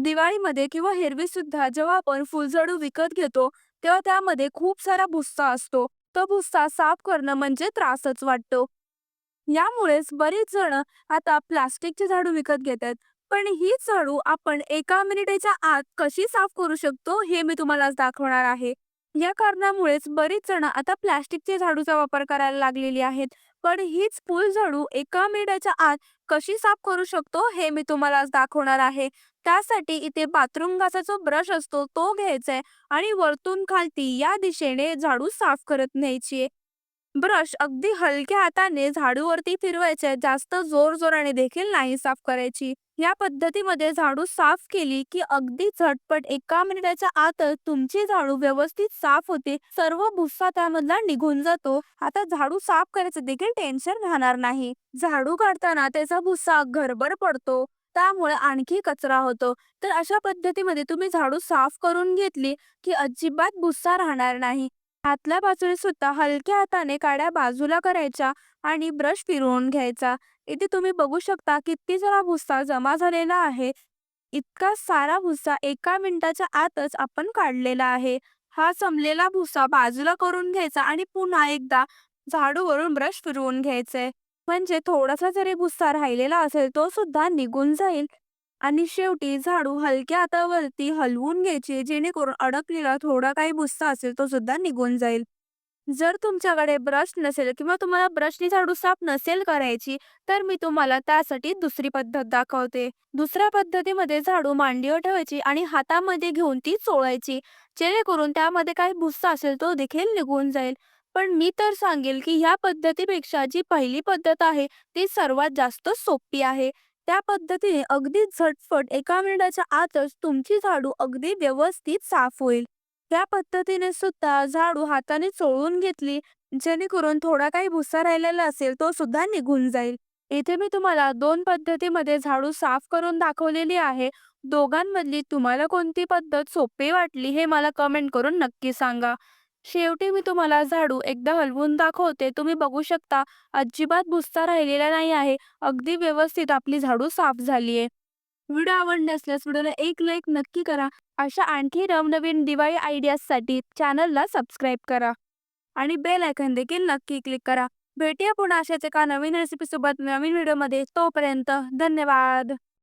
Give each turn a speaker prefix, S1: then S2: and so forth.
S1: दिवाळीमध्ये किंवा हिरवी सुद्धा जेव्हा आपण फुलझाडू विकत घेतो, तेव्हा त्यामध्ये खूप सारा भुस्सा असतो. तो भुस्सा साफ करणं म्हणजे त्रासच वाटतो. यामुळेच बरीच जण आता प्लास्टिकचे झाडू विकत घेतात. पण ही झाडू आपण एका मिनिटाच्या आत कशी साफ करू शकतो हे मी तुम्हाला दाखवणार आहे. या कारणामुळेच बरीच जण आता प्लास्टिकचे झाडूचा वापर करायला लागलेली आहेत. पण हीच फुलझाडू एका मिनिटाच्या आत कशी साफ करू शकतो हे मी तुम्हाला आज दाखवणार आहे. त्यासाठी इथे बाथरूम घासाचा जो ब्रश असतो तो घ्यायचा आहे आणि वरतून खालती या दिशेने झाडू साफ करत न्यायची आहे. ब्रश अगदी हलक्या हाताने झाडूवरती फिरवायचे जास्त जोर जोराने देखील नाही साफ करायची. या पद्धतीमध्ये झाडू साफ केली की अगदी झटपट एका मिनिटाच्या आतच तुमची झाडू व्यवस्थित साफ होते. सर्व भुस्सा त्यामधला निघून जातो. आता झाडू साफ करायचं देखील टेन्शन राहणार नाही. झाडू काढताना त्याचा भुस्सा घरभर पडतो. त्यामुळे आणखी कचरा होतो. तर अशा पद्धतीमध्ये तुम्ही झाडू साफ करून घेतली की अजिबात भुस्सा राहणार नाही. आतल्या बाजूने सुद्धा हलक्या हाताने काड्या बाजूला करायच्या आणि ब्रश फिरवून घ्यायचा. इथे तुम्ही बघू शकता किती सारा भुस्सा जमा झालेला आहे. इतका सारा भुस्सा एका मिनिटाच्या आतच आपण काढलेला आहे. हा जमलेला भुस्सा बाजूला करून घ्यायचा आणि पुन्हा एकदा झाडूवरून ब्रश फिरवून घ्यायचे. म्हणजे थोडासा जरी भुस्सा राहिलेला असेल तो सुद्धा निघून जाईल. आणि शेवटी झाडू हलक्या हातावरती हलवून घ्यायची जेणेकरून अडकलेला थोडा काही भुस्सा असेल तो सुद्धा निघून जाईल. जर तुमच्याकडे ब्रश नसेल किंवा तुम्हाला ब्रशनी झाडू साफ नसेल करायची तर मी तुम्हाला त्यासाठी दुसरी पद्धत दाखवते. दुसऱ्या पद्धतीमध्ये झाडू मांडीवर ठेवायची आणि हातामध्ये घेऊन ती चोळायची जेणेकरून त्यामध्ये काही भुस्सा असेल तो देखील निघून जाईल. पण मी तर सांगेल की ह्या पद्धतीपेक्षा जी पहिली पद्धत आहे ती सर्वात जास्त सोपी आहे. त्या पद्धतीने अगदी झटपट एका मिनिटाच्या आतच तुमची झाडू अगदी व्यवस्थित साफ होईल. त्या पद्धतीने सुद्धा झाडू हाताने चोळून घेतली जेणेकरून थोडा काही भुस्सा राहिलेला असेल तो सुद्धा निघून जाईल. इथे मी तुम्हाला दोन पद्धतीमध्ये झाडू साफ करून दाखवलेली आहे. दोघांमधली तुम्हाला कोणती पद्धत सोपी वाटली हे मला कमेंट करून नक्की सांगा. शेवटी मी तुम्हाला झाडू एकदा हलवून दाखवते. तुम्ही बघू शकता अजिबात भुस्सा राहिलेला नाही आहे. अगदी व्यवस्थित आपली झाडू साफ झाली आहे. व्हिडिओ आवडले असल्यास व्हिडिओला एक लाईक नक्की करा. अशा आणखी नवनवीन दिवाळी आयडियाजसाठी चॅनलला सबस्क्राईब करा आणि बेल आयकन देखील नक्की क्लिक करा. भेटूया पुन्हा अशाच एका नवीन रेसिपीसोबत नवीन व्हिडिओमध्ये. तोपर्यंत धन्यवाद.